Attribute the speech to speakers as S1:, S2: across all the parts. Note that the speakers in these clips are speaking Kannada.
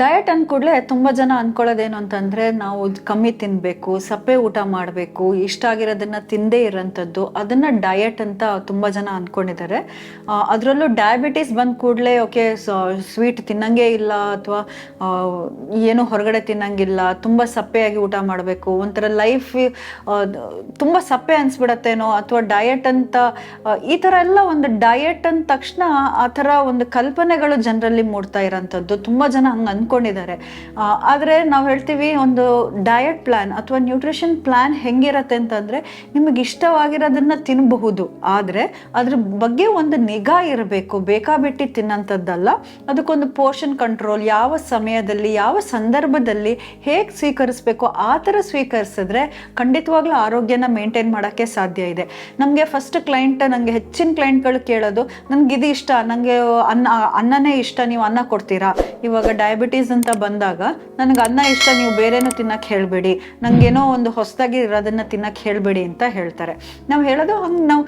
S1: ಡಯಟ್ ಅಂದ್ಕೂಡ್ಲೆ ತುಂಬ ಜನ ಅನ್ಕೊಳ್ಳೋದೇನು ಅಂತಂದರೆ ನಾವು ಕಮ್ಮಿ ತಿನ್ನಬೇಕು ಸಪ್ಪೆ ಊಟ ಮಾಡಬೇಕು, ಇಷ್ಟ ಆಗಿರೋದನ್ನ ತಿಂದೇ ಇರೋಂಥದ್ದು, ಅದನ್ನು ಡಯಟ್ ಅಂತ ತುಂಬ ಜನ ಅಂದ್ಕೊಂಡಿದ್ದಾರೆ ಅದರಲ್ಲೂ ಡಯಾಬಿಟೀಸ್ ಬಂದ ಕೂಡಲೇ, ಓಕೆ ಸ್ವೀಟ್ ತಿನ್ನಂಗೆ ಇಲ್ಲ ಅಥವಾ ಏನು ಹೊರಗಡೆ ತಿನ್ನಂಗಿಲ್ಲ, ತುಂಬ ಸಪ್ಪೆಯಾಗಿ ಊಟ ಮಾಡಬೇಕು, ಒಂಥರ ಲೈಫ್ ತುಂಬ ಸಪ್ಪೆ ಅನ್ಸ್ಬಿಡತ್ತೇನೋ, ಅಥವಾ ಡಯಟ್ ಅಂತ ಈ ಥರ ಎಲ್ಲ ಒಂದು ಡಯಟ್ ಅಂದ ತಕ್ಷಣ ಆ ಥರ ಒಂದು ಕಲ್ಪನೆಗಳು ಜನರಲ್ಲಿ ಮೂಡ್ತಾ ಇರೋಂಥದ್ದು, ತುಂಬ ಜನ ಹಂಗೆ ಅಂದ್ಕೊಂಡಿದ್ದಾರೆ ಆದರೆ ನಾವು ಹೇಳ್ತೀವಿ ಒಂದು ಡಯಟ್ ಪ್ಲ್ಯಾನ್ ಅಥವಾ ನ್ಯೂಟ್ರಿಷನ್ ಪ್ಲ್ಯಾನ್ ಹೆಂಗಿರತ್ತೆ ಅಂತಂದರೆ ನಿಮಗೆ ಇಷ್ಟವಾಗಿರೋದನ್ನು ತಿನ್ನಬಹುದು ಆದರೆ ಅದ್ರ ಬಗ್ಗೆ ಒಂದು ನಿಗಾ ಇರಬೇಕು. ಬೇಕಾಬಿಟ್ಟಿ ತಿನ್ನಂಥದ್ದಲ್ಲ ಅದಕ್ಕೊಂದು ಪೋರ್ಷನ್ ಕಂಟ್ರೋಲ್ ಯಾವ ಸಮಯದಲ್ಲಿ, ಯಾವ ಸಂದರ್ಭದಲ್ಲಿ ಹೇಗೆ ಸ್ವೀಕರಿಸಬೇಕು, ಆ ಥರ ಸ್ವೀಕರಿಸಿದ್ರೆ ಖಂಡಿತವಾಗ್ಲೂ ಆರೋಗ್ಯನ ಮೇಂಟೈನ್ ಮಾಡೋಕ್ಕೆ ಸಾಧ್ಯ ಇದೆ. ನಮಗೆ ಫಸ್ಟ್ ಕ್ಲೈಂಟ್ ನನಗೆ ಹೆಚ್ಚಿನ ಕ್ಲೈಂಟ್ಗಳು ಕೇಳೋದು, ನನಗೆ ಇದು ಇಷ್ಟ ನನಗೆ ಅನ್ನ, ಅನ್ನನೇ ಇಷ್ಟ, ನೀವು ಅನ್ನ ಕೊಡ್ತೀರಾ? ಇವಾಗ ಡಯಾಬಿಟೀಸ್ ಅಂತ ಬಂದಾಗ ನನಗೆ ಅನ್ನ ಇಷ್ಟ, ನೀವು ಬೇರೆನೂ ತಿನ್ನಕ್ಕೆ ಹೇಳಬೇಡಿ. ನನಗೇನೋ ಒಂದು ಹೊಸದಾಗಿ ಇರೋದನ್ನ ತಿನ್ನಕ್ಕೆ ಹೇಳಬೇಡಿ ಅಂತ ಹೇಳ್ತಾರೆ. ನಾವು ಹೇಳೋದು ಹಂಗೆ, ನಾವು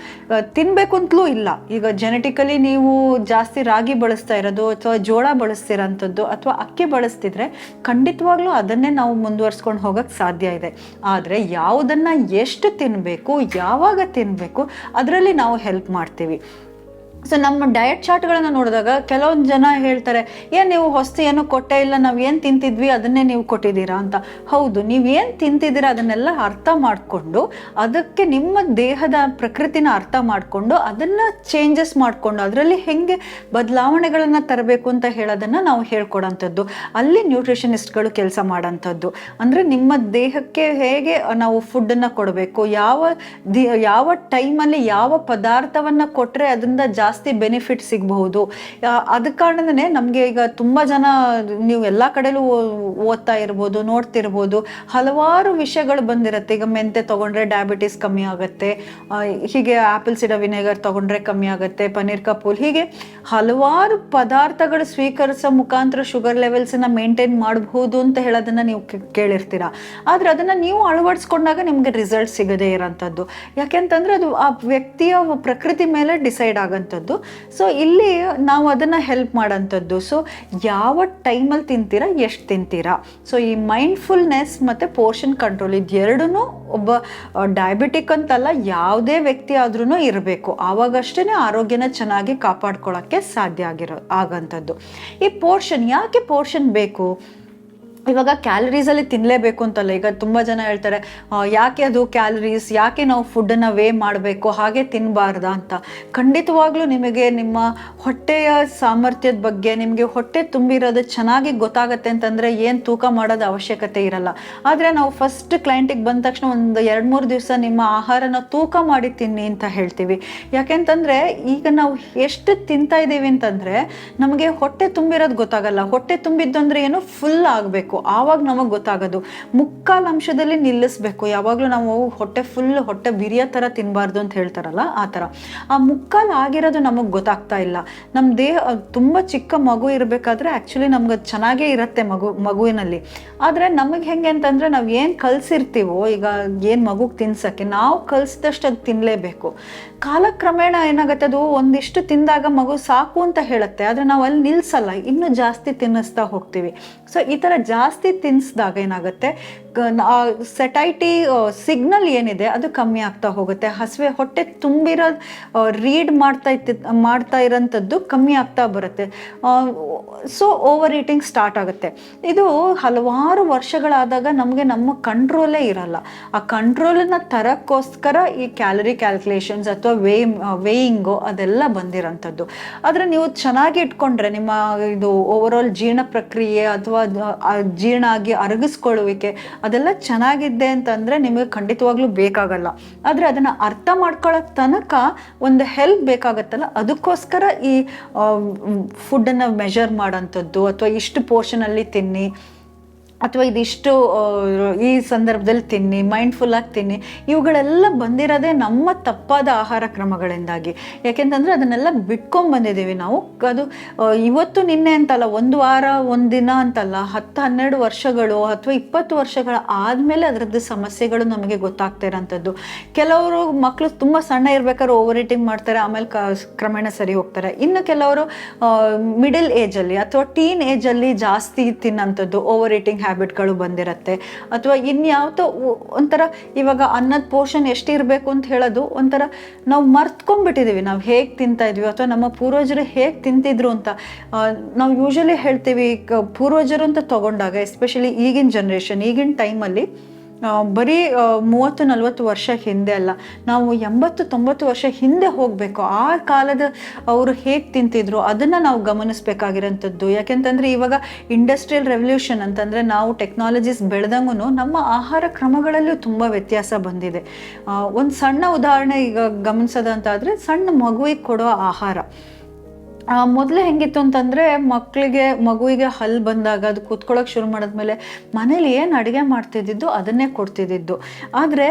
S1: ತಿನ್ನಬೇಕು ಅಂತಲೂ ಇಲ್ಲ. ಈಗ ಜೆನೆಟಿಕಲಿ ನೀವು ಜಾಸ್ತಿ ರಾಗಿ ಬಳಸ್ತಾ ಇರೋದು ಅಥವಾ ಜೋಳ ಬಳಸ್ತಿರೋಂಥದ್ದು ಅಥವಾ ಅಕ್ಕಿ ಬಳಸ್ತಿದ್ರೆ ಖಂಡಿತವಾಗ್ಲೂ ಅದನ್ನೇ ನಾವು ಮುಂದುವರ್ಸ್ಕೊಂಡು ಹೋಗೋಕ್ಕೆ ಸಾಧ್ಯ ಇದೆ. ಆದರೆ ಯಾವುದನ್ನು ಎಷ್ಟು ತಿನ್ನಬೇಕು ಯಾವಾಗ ತಿನ್ನಬೇಕು ಅದರಲ್ಲಿ ನಾವು ಹೆಲ್ಪ್ ಮಾಡ್ತೀವಿ. ಸೊ ನಮ್ಮ ಡಯಟ್ ಚಾರ್ಟ್ಗಳನ್ನು ನೋಡಿದಾಗ ಕೆಲವೊಂದು ಜನ ಹೇಳ್ತಾರೆ, ಏನ್ ನೀವು ಹೊಸ್ತು ಏನು ಕೊಟ್ಟೇ ಇಲ್ಲ, ನಾವು ಏನು ತಿಂತಿದ್ವಿ ಅದನ್ನೇ ನೀವು ಕೊಟ್ಟಿದ್ದೀರಾ? ಅಂತ. ಹೌದು, ನೀವು ಏನು ತಿಂತಿದ್ದೀರಾ ಅದನ್ನೆಲ್ಲ ಅರ್ಥ ಮಾಡಿಕೊಂಡು, ಅದಕ್ಕೆ ನಿಮ್ಮ ದೇಹದ ಪ್ರಕೃತಿನ ಅರ್ಥ ಮಾಡಿಕೊಂಡು, ಅದನ್ನು ಚೇಂಜಸ್ ಮಾಡಿಕೊಂಡು, ಅದರಲ್ಲಿ ಹೆಂಗೆ ಬದಲಾವಣೆಗಳನ್ನು ತರಬೇಕು ಅಂತ ಹೇಳೋದನ್ನು ನಾವು ಹೇಳ್ಕೊಡೋಂಥದ್ದು. ಅಲ್ಲಿ ನ್ಯೂಟ್ರಿಷನಿಸ್ಟ್ಗಳು ಕೆಲಸ ಮಾಡೋಂಥದ್ದು. ಅಂದರೆ ನಿಮ್ಮ ದೇಹಕ್ಕೆ ಹೇಗೆ ನಾವು ಫುಡ್ಡನ್ನು ಕೊಡಬೇಕು, ಯಾವ ಯಾವ ಟೈಮಲ್ಲಿ ಯಾವ ಪದಾರ್ಥವನ್ನು ಕೊಟ್ಟರೆ ಅದರಿಂದ ಜಾಸ್ತಿ ಬೆನಿಫಿಟ್ ಸಿಗಬಹುದು. ಅದ ಕಾರಣನೇ ನಮಗೆ ಈಗ ತುಂಬ ಜನ ನೀವು ಎಲ್ಲ ಕಡೆಲೂ ಓದ್ತಾ ಇರ್ಬೋದು, ನೋಡ್ತಿರ್ಬೋದು. ಹಲವಾರು ವಿಷಯಗಳು ಬಂದಿರುತ್ತೆ. ಈಗ ಮೆಂತೆ ತೊಗೊಂಡ್ರೆ ಡಯಾಬಿಟಿಸ್ ಕಮ್ಮಿ ಆಗುತ್ತೆ. ಹೀಗೆ ಆ್ಯಪಲ್ ಸಿಡ ವಿನೆಗರ್ ತೊಗೊಂಡ್ರೆ ಕಮ್ಮಿ ಆಗುತ್ತೆ. ಪನ್ನೀರ್ ಕಪೂಲ್ ಹೀಗೆ ಹಲವಾರು ಪದಾರ್ಥಗಳು ಸ್ವೀಕರಿಸೋ ಮುಖಾಂತರ ಶುಗರ್ ಲೆವೆಲ್ಸನ್ನ ಮೇಂಟೈನ್ ಮಾಡಬಹುದು ಅಂತ ಹೇಳೋದನ್ನು ನೀವು ಕೇಳಿರ್ತೀರ. ಆದರೆ ಅದನ್ನು ನೀವು ಅಳವಡಿಸ್ಕೊಂಡಾಗ ನಿಮಗೆ ರಿಸಲ್ಟ್ ಸಿಗದೇ ಇರೋಂಥದ್ದು. ಯಾಕೆಂತಂದ್ರೆ ಅದು ಆ ವ್ಯಕ್ತಿಯ ಪ್ರಕೃತಿ ಮೇಲೆ ಡಿಸೈಡ್ ಆಗೋಂಥದ್ದು. ಸೊ ಇಲ್ಲಿ ನಾವು ಅದನ್ನು ಹೆಲ್ಪ್ ಮಾಡೋಂಥದ್ದು ಸೊ ಯಾವ ಟೈಮಲ್ಲಿ ತಿಂತೀರಾ, ಎಷ್ಟು ತಿಂತೀರಾ? ಸೊ ಈ ಮೈಂಡ್ಫುಲ್ನೆಸ್ ಮತ್ತು ಪೋರ್ಷನ್ ಕಂಟ್ರೋಲ್ ಇದೆರಡೂ ಒಬ್ಬ ಡಯಾಬಿಟಿಕ್ ಅಂತಲ್ಲ, ಯಾವುದೇ ವ್ಯಕ್ತಿ ಆದ್ರೂ ಇರಬೇಕು. ಆವಾಗಷ್ಟೇ ಆರೋಗ್ಯನ ಚೆನ್ನಾಗಿ ಕಾಪಾಡ್ಕೊಳ್ಳೋಕ್ಕೆ ಸಾಧ್ಯ ಆಗಿರೋ ಆಗಂಥದ್ದು ಈ ಪೋರ್ಷನ್ ಯಾಕೆ ಪೋರ್ಷನ್ ಬೇಕು? ಇವಾಗ ಕ್ಯಾಲರೀಸಲ್ಲಿ ತಿನ್ನಲೇಬೇಕು ಅಂತಲ್ಲ, ಈಗ ತುಂಬ ಜನ ಹೇಳ್ತಾರೆ ಯಾಕೆ ಅದು ಕ್ಯಾಲರೀಸ್ ಯಾಕೆ ನಾವು ಫುಡ್ಡನ್ನು ವೇ ಮಾಡಬೇಕು, ಹಾಗೆ ತಿನ್ನಬಾರ್ದ ಅಂತ. ಖಂಡಿತವಾಗ್ಲೂ ನಿಮಗೆ ನಿಮ್ಮ ಹೊಟ್ಟೆಯ ಸಾಮರ್ಥ್ಯದ ಬಗ್ಗೆ, ನಿಮಗೆ ಹೊಟ್ಟೆ ತುಂಬಿರೋದು ಚೆನ್ನಾಗಿ ಗೊತ್ತಾಗತ್ತೆ ಅಂತಂದರೆ ಏನು ತೂಕ ಮಾಡೋದು ಅವಶ್ಯಕತೆ ಇರಲ್ಲ. ಆದರೆ ನಾವು ಫಸ್ಟ್ ಕ್ಲೈಂಟಿಗೆ ಬಂದ ತಕ್ಷಣ ಒಂದು ಎರಡು ಮೂರು ದಿವಸ ನಿಮ್ಮ ಆಹಾರನ ತೂಕ ಮಾಡಿ ತಿನ್ನಿ ಅಂತ ಹೇಳ್ತೀವಿ. ಯಾಕೆಂತಂದರೆ ಈಗ ನಾವು ಎಷ್ಟು ತಿಂತಾ ಇದ್ದೀವಿ ಅಂತಂದರೆ, ನಮಗೆ ಹೊಟ್ಟೆ ತುಂಬಿರೋದು ಗೊತ್ತಾಗಲ್ಲ. ಹೊಟ್ಟೆ ತುಂಬಿದ್ದು ಏನು ಫುಲ್ ಆಗಬೇಕು. ಆವಾಗ ನಮಗೆ ಗೊತ್ತಾಗೋದು, ಮುಕ್ಕಾಲು ಅಂಶದಲ್ಲಿ ನಿಲ್ಲಿಸ್ಬೇಕು. ಯಾವಾಗಲೂ ನಾವು ಹೊಟ್ಟೆ ಫುಲ್ ಹೊಟ್ಟೆ ಬಿರಿಯ ಥರ ತಿನ್ನಬಾರ್ದು ಅಂತ ಹೇಳ್ತಾರಲ್ಲ ಆ ಥರ. ಆ ಮುಕ್ಕಾಲು ಆಗಿರೋದು ನಮಗೆ ಗೊತ್ತಾಗ್ತಾ ಇಲ್ಲ. ನಮ್ಮ ದೇಹ, ತುಂಬ ಚಿಕ್ಕ ಮಗು ಇರಬೇಕಾದ್ರೆ ಆ್ಯಕ್ಚುಲಿ ನಮ್ಗೆ ಚೆನ್ನಾಗೇ ಇರುತ್ತೆ ಮಗು, ಮಗುವಿನಲ್ಲಿ. ಆದರೆ ನಮಗೆ ಹೆಂಗೆ ಅಂತಂದರೆ ನಾವು ಏನು ಕಲಿಸಿರ್ತೀವೋ, ಈಗ ಏನು ಮಗುಗೆ ತಿನ್ಸೋಕ್ಕೆ, ನಾವು ಕಲಿಸಿದಷ್ಟು ಅದು ತಿನ್ನಲೇಬೇಕು ಕಾಲಕ್ರಮೇಣ ಏನಾಗುತ್ತೆ ಅದು, ಒಂದಿಷ್ಟು ತಿಂದಾಗ ಮಗು ಸಾಕು ಅಂತ ಹೇಳುತ್ತೆ, ಆದರೆ ನಾವು ಅಲ್ಲಿ ನಿಲ್ಲಿಸಲ್ಲ ಇನ್ನೂ ಜಾಸ್ತಿ ತಿನ್ನಿಸ್ತಾ ಹೋಗ್ತೀವಿ. ಸೊ ಈ ಥರ ತಿನ್ನಿಸಿದಾಗ ಏನಾಗುತ್ತೆ? ಸೆಟೈಟಿ ಸಿಗ್ನಲ್ ಏನಿದೆ ಅದು ಕಮ್ಮಿ ಆಗ್ತಾ ಹೋಗುತ್ತೆ. ಹಸಿವೆ ಹೊಟ್ಟೆ ತುಂಬಿರೋ ರೀಡ್ ಮಾಡ್ತಾ ಇತ್ತು, ಮಾಡ್ತಾ ಇರೋಂಥದ್ದು ಕಮ್ಮಿ ಆಗ್ತಾ ಬರುತ್ತೆ. ಸೊ ಓವರ್ ಈಟಿಂಗ್ ಸ್ಟಾರ್ಟ್ ಆಗುತ್ತೆ. ಇದು ಹಲವಾರು ವರ್ಷಗಳಾದಾಗ ನಮಗೆ ನಮ್ಮ ಕಂಟ್ರೋಲೇ ಇರಲ್ಲ. ಆ ಕಂಟ್ರೋಲನ್ನು ತರಕ್ಕೋಸ್ಕರ ಈ ಕ್ಯಾಲರಿ ಕ್ಯಾಲ್ಕುಲೇಷನ್ಸ್ ಅಥವಾ ವೇ ವೇಯಿಂಗು ಅದೆಲ್ಲ ಬಂದಿರೋಂಥದ್ದು. ಆದರೆ ನೀವು ಚೆನ್ನಾಗಿ ಇಟ್ಕೊಂಡ್ರೆ ನಿಮ್ಮ ಇದು ಓವರ್ ಆಲ್ ಜೀರ್ಣ ಪ್ರಕ್ರಿಯೆ ಅಥವಾ ಜೀರ್ಣ ಆಗಿ ಅರಗಿಸ್ಕೊಳ್ಳುವಿಕೆ ಅದೆಲ್ಲ ಚೆನ್ನಾಗಿದೆ ಅಂತಂದರೆ ನಿಮಗೆ ಖಂಡಿತವಾಗ್ಲೂ ಬೇಕಾಗಲ್ಲ. ಆದರೆ ಅದನ್ನು ಅರ್ಥ ಮಾಡ್ಕೊಳ್ಳೋ ತನಕ ಒಂದು ಹೆಲ್ಪ್ ಬೇಕಾಗತ್ತಲ್ಲ. ಅದಕ್ಕೋಸ್ಕರ ಈ ಫುಡ್ಡನ್ನು ಮೆಷರ್ ಮಾಡೋಂಥದ್ದು, ಅಥವಾ ಇಷ್ಟು ಪೋರ್ಷನಲ್ಲಿ ತಿನ್ನಿ ಅಥವಾ ಇದಿಷ್ಟು ಈ ಸಂದರ್ಭದಲ್ಲಿ ತಿನ್ನಿ ಮೈಂಡ್ಫುಲ್ ಆಗಿ ತಿನ್ನಿ, ಇವುಗಳೆಲ್ಲ ಬಂದಿರೋದೇ ನಮ್ಮ ತಪ್ಪಾದ ಆಹಾರ ಕ್ರಮಗಳಿಂದಾಗಿ. ಯಾಕೆಂತಂದರೆ ಅದನ್ನೆಲ್ಲ ಬಿಟ್ಕೊಂಡ್ ಬಂದಿದ್ದೀವಿ ನಾವು. ಅದು ಇವತ್ತು ನಿನ್ನೆ ಅಂತಲ್ಲ, ಒಂದು ವಾರ, ಒಂದು ದಿನ ಅಂತಲ್ಲ, ಹತ್ತು, ಹನ್ನೆರಡು ವರ್ಷಗಳು ಅಥವಾ ಇಪ್ಪತ್ತು ವರ್ಷಗಳ ಆದಮೇಲೆ ಅದರದ್ದು ಸಮಸ್ಯೆಗಳು ನಮಗೆ ಗೊತ್ತಾಗ್ತಾ ಇರೋಂಥದ್ದು. ಕೆಲವರು ಮಕ್ಕಳು ತುಂಬ ಸಣ್ಣ ಇರ್ಬೇಕಾದ್ರೆ ಓವರ್ ಈಟಿಂಗ್ ಮಾಡ್ತಾರೆ, ಆಮೇಲೆ ಕ, ಕ್ರಮೇಣ ಸರಿ ಹೋಗ್ತಾರೆ. ಇನ್ನು ಕೆಲವರು ಮಿಡಲ್ ಏಜಲ್ಲಿ ಅಥವಾ ಟೀನ್ ಏಜಲ್ಲಿ ಜಾಸ್ತಿ ತಿನ್ನೋಂಥದ್ದು ಓವರ್ ಈಟಿಂಗ್ ಹ್ಯಾಬಿಟ್ಗಳು ಬಂದಿರತ್ತೆ. ಅಥವಾ ಇನ್ಯಾವುದೋ ಒಂಥರ ಇವಾಗ ಅನ್ನದ ಪೋಷನ್ ಎಷ್ಟಿರಬೇಕು ಅಂತ ಹೇಳೋದು ಒಂಥರ ನಾವು ಮರ್ತ್ಕೊಂಡ್ಬಿಟ್ಟಿದ್ದೀವಿ ನಾವು ಹೇಗೆ ತಿಂತಾ ಇದ್ವಿ ಅಥವಾ ನಮ್ಮ ಪೂರ್ವಜರು ಹೇಗೆ ತಿಂತಿದ್ರು ಅಂತ. ನಾವು ಯೂಶಲಿ ಹೇಳ್ತೀವಿ ಪೂರ್ವಜರು ಅಂತ ತಗೊಂಡಾಗ, ಎಸ್ಪೆಷಲಿ ಈಗಿನ ಜನ್ರೇಷನ್, ಈಗಿನ ಟೈಮಲ್ಲಿ ಬರೀ ಮೂವತ್ತು, ನಲ್ವತ್ತು ವರ್ಷ ಹಿಂದೆ ಅಲ್ಲ, ನಾವು ಎಂಬತ್ತು, ತೊಂಬತ್ತು ವರ್ಷ ಹಿಂದೆ ಹೋಗಬೇಕು. ಆ ಕಾಲದ ಅವರು ಹೇಗೆ ತಿಂತಿದ್ರು, ಅದನ್ನು ನಾವು ಗಮನಿಸಬೇಕಾಗಿರೋಂಥದ್ದು. ಯಾಕೆಂತಂದರೆ ಇವಾಗ ಇಂಡಸ್ಟ್ರಿಯಲ್ ರೆವಲ್ಯೂಷನ್ ಅಂತಂದರೆ ನಾವು ಟೆಕ್ನಾಲಜೀಸ್ ಬೆಳೆದಂಗೂ ನಮ್ಮ ಆಹಾರ ಕ್ರಮಗಳಲ್ಲೂ ತುಂಬ ವ್ಯತ್ಯಾಸ ಬಂದಿದೆ. ಒಂದು ಸಣ್ಣ ಉದಾಹರಣೆ ಈಗ ಗಮನಿಸೋದಂತಾದರೆ ಸಣ್ಣ ಮಗುವಿಗೆ ಕೊಡೋ ಆಹಾರ. ಮೊದಲು ಹೆಂಗಿತ್ತು ಅಂತಂದರೆ ಮಕ್ಕಳಿಗೆ ಮಗುವಿಗೆ ಹಲ್ಲು ಬಂದಾಗ ಅದು ಕೂತ್ಕೊಳ್ಳೋಕೆ ಶುರು ಮಾಡಿದ್ಮೇಲೆ ಮನೇಲಿ ಏನು ಅಡುಗೆ ಮಾಡ್ತಿದ್ದಿದ್ದು ಅದನ್ನೇ ಕೊಡ್ತಿದ್ದಿದ್ದು. ಆದರೆ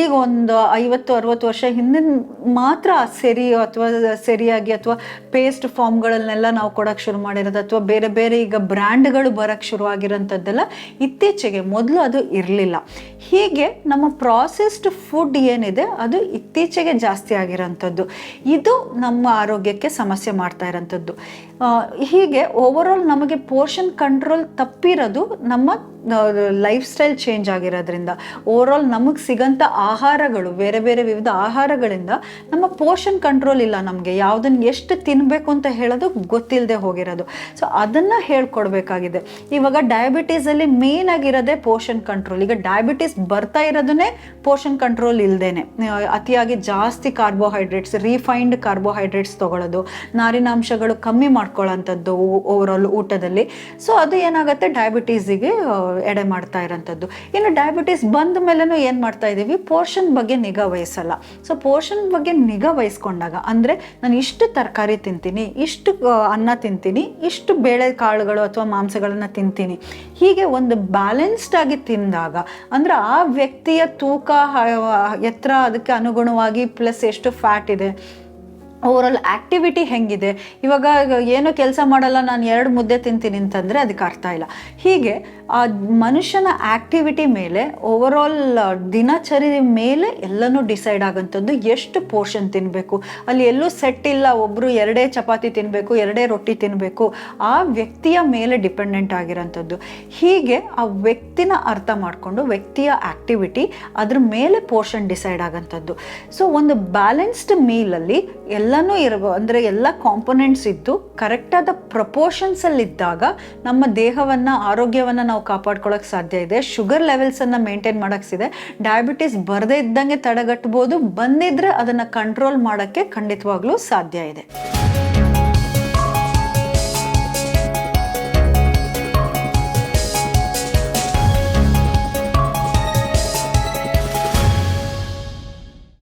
S1: ಈಗ ಒಂದು ಐವತ್ತು, ಅರುವತ್ತು ವರ್ಷ ಹಿಂದಿನ ಮಾತ್ರ ಸೆರಿ ಅಥವಾ ಸರಿಯಾಗಿ ಅಥವಾ ಪೇಸ್ಟ್ ಫಾರ್ಮ್ಗಳನ್ನೆಲ್ಲ ನಾವು ಕೊಡೋಕೆ ಶುರು ಮಾಡಿರೋದು ಅಥವಾ ಬೇರೆ ಬೇರೆ ಈಗ ಬ್ರ್ಯಾಂಡ್ಗಳು ಬರೋಕ್ಕೆ ಶುರು ಆಗಿರೋಂಥದ್ದೆಲ್ಲ ಇತ್ತೀಚೆಗೆ ಮೊದಲು ಅದು ಇರಲಿಲ್ಲ. ಹೀಗೆ ನಮ್ಮ ಪ್ರಾಸೆಸ್ಡ್ ಫುಡ್ ಏನಿದೆ ಅದು ಇತ್ತೀಚೆಗೆ ಜಾಸ್ತಿ ಆಗಿರೋಂಥದ್ದು. ಇದು ನಮ್ಮ ಆರೋಗ್ಯಕ್ಕೆ ಸಮಸ್ಯೆ ಮಾಡ್ತಾ ಇರೋಂಥದ್ದು. ಹೀಗೆ ಓವರಾಲ್ ನಮಗೆ ಪೋರ್ಷನ್ ಕಂಟ್ರೋಲ್ ತಪ್ಪಿರೋದು ನಮ್ಮ ಲೈಫ್ ಸ್ಟೈಲ್ ಚೇಂಜ್ ಆಗಿರೋದ್ರಿಂದ. ಓವರಾಲ್ ನಮಗೆ ಸಿಗಂಥ ಆಹಾರಗಳು, ಬೇರೆ ಬೇರೆ ವಿವಿಧ ಆಹಾರಗಳಿಂದ ನಮ್ಮ ಪೋರ್ಷನ್ ಕಂಟ್ರೋಲ್ ಇಲ್ಲ ನಮಗೆ. ಯಾವುದನ್ನು ಎಷ್ಟು ತಿನ್ನಬೇಕು ಅಂತ ಹೇಳೋದು ಗೊತ್ತಿಲ್ಲದೆ ಹೋಗಿರೋದು. ಸೊ ಅದನ್ನು ಹೇಳ್ಕೊಡ್ಬೇಕಾಗಿದೆ. ಇವಾಗ ಡಯಾಬಿಟೀಸಲ್ಲಿ ಮೇನ್ ಆಗಿರೋದೇ ಪೋರ್ಷನ್ ಕಂಟ್ರೋಲ್ ಈಗ ಡಯಾಬಿಟೀಸ್ ಬರ್ತಾ ಇರೋದನ್ನೇ ಪೋರ್ಷನ್ ಕಂಟ್ರೋಲ್ ಇಲ್ಲದೇನೆ ಅತಿಯಾಗಿ ಜಾಸ್ತಿ ಕಾರ್ಬೋಹೈಡ್ರೇಟ್ಸ್ ರೀಫೈನ್ಡ್ ಕಾರ್ಬೋಹೈಡ್ರೇಟ್ಸ್ ತೊಗೊಳ್ಳೋದು ನಾರಿನಾಂಶಗಳು ಕಮ್ಮಿ ಮಾಡ್ಕೊಳ್ಳೋಂಥದ್ದು ಓವರಾಲ್ ಊಟದಲ್ಲಿ. ಸೊ ಅದು ಏನಾಗುತ್ತೆ? ಡಯಾಬಿಟೀಸಿಗೆ ಎಡೆ ಮಾಡ್ತಾ ಇರೋಂಥದ್ದು. ಇನ್ನು ಡಯಾಬಿಟೀಸ್ ಬಂದ ಮೇಲೂ ಏನು ಮಾಡ್ತಾ ಇದ್ದೀವಿ? ಪೋರ್ಷನ್ ಬಗ್ಗೆ ನಿಗಾ ವಹಿಸಲ್ಲ. ಸೊ ಪೋರ್ಷನ್ ಬಗ್ಗೆ ನಿಗಾ ವಹಿಸ್ಕೊಂಡಾಗ, ಅಂದರೆ ನಾನು ಇಷ್ಟು ತರಕಾರಿ ತಿಂತೀನಿ, ಇಷ್ಟು ಅನ್ನ ತಿಂತೀನಿ, ಇಷ್ಟು ಬೇಳೆ ಕಾಳುಗಳು ಅಥವಾ ಮಾಂಸಗಳನ್ನು ತಿಂತೀನಿ. ಹೀಗೆ ಒಂದು ಬ್ಯಾಲೆನ್ಸ್ಡ್ ಆಗಿ ತಿಂದಾಗ, ಅಂದ್ರೆ ಆ ವ್ಯಕ್ತಿಯ ತೂಕ ಎತ್ತರ ಅದಕ್ಕೆ ಅನುಗುಣವಾಗಿ ಪ್ಲಸ್ ಎಷ್ಟು ಫ್ಯಾಟ್ ಇದೆ ಓವರಾಲ್ ಆ್ಯಕ್ಟಿವಿಟಿ ಹೆಂಗಿದೆ? ಇವಾಗ ಏನು ಕೆಲಸ ಮಾಡಲ್ಲ, ನಾನು ಎರಡು ಮುದ್ದೆ ತಿಂತೀನಿ ಅಂತಂದರೆ ಅದಕ್ಕೆ ಅರ್ಥ ಇಲ್ಲ. ಹೀಗೆ, ಆ ಮನುಷ್ಯನ ಆ್ಯಕ್ಟಿವಿಟಿ ಮೇಲೆ ಓವರಾಲ್ ದಿನಚರಿ ಮೇಲೆ ಎಲ್ಲನೂ ಡಿಸೈಡ್ ಆಗೋಂಥದ್ದು ಎಷ್ಟು ಪೋರ್ಷನ್ ತಿನ್ನಬೇಕು ಅಲ್ಲಿ ಎಲ್ಲೂ ಸೆಟ್ ಇಲ್ಲ ಒಬ್ಬರು ಎರಡೇ ಚಪಾತಿ ತಿನ್ನಬೇಕು ಎರಡೇ ರೊಟ್ಟಿ ತಿನ್ನಬೇಕು ಆ ವ್ಯಕ್ತಿಯ ಮೇಲೆ ಡಿಪೆಂಡೆಂಟ್ ಆಗಿರೋಂಥದ್ದು. ಹೀಗೆ, ಆ ವ್ಯಕ್ತಿನ ಅರ್ಥ ಮಾಡಿಕೊಂಡು ವ್ಯಕ್ತಿಯ ಆ್ಯಕ್ಟಿವಿಟಿ ಅದ್ರ ಮೇಲೆ ಪೋರ್ಷನ್ ಡಿಸೈಡ್ ಆಗೋಂಥದ್ದು. ಸೊ ಒಂದು ಬ್ಯಾಲೆನ್ಸ್ಡ್ ಮೀಲಲ್ಲಿ ಎಲ್ಲನೂ ಇರಬೋ, ಅಂದರೆ ಎಲ್ಲ ಕಾಂಪೊನೆಂಟ್ಸ್ ಇದ್ದು ಕರೆಕ್ಟಾದ ಪ್ರಪೋರ್ಷನ್ಸಲ್ಲಿದ್ದಾಗ ನಮ್ಮ ದೇಹವನ್ನು, ಆರೋಗ್ಯವನ್ನು ನಾವು ಕಾಪಾಡ್ಕೊಳ್ಳೋಕೆ ಸಾಧ್ಯ ಇದೆ. ಶುಗರ್ ಲೆವೆಲ್ಸನ್ನು ಮೇಂಟೈನ್ ಮಾಡೋಕ್ಕಿದೆ ಡಯಾಬಿಟಿಸ್ ಬರದೇ ಇದ್ದಂಗೆ ತಡೆಗಟ್ಬೋದು. ಬಂದಿದ್ದರೆ ಅದನ್ನು ಕಂಟ್ರೋಲ್ ಮಾಡೋಕ್ಕೆ ಖಂಡಿತವಾಗ್ಲೂ ಸಾಧ್ಯ ಇದೆ.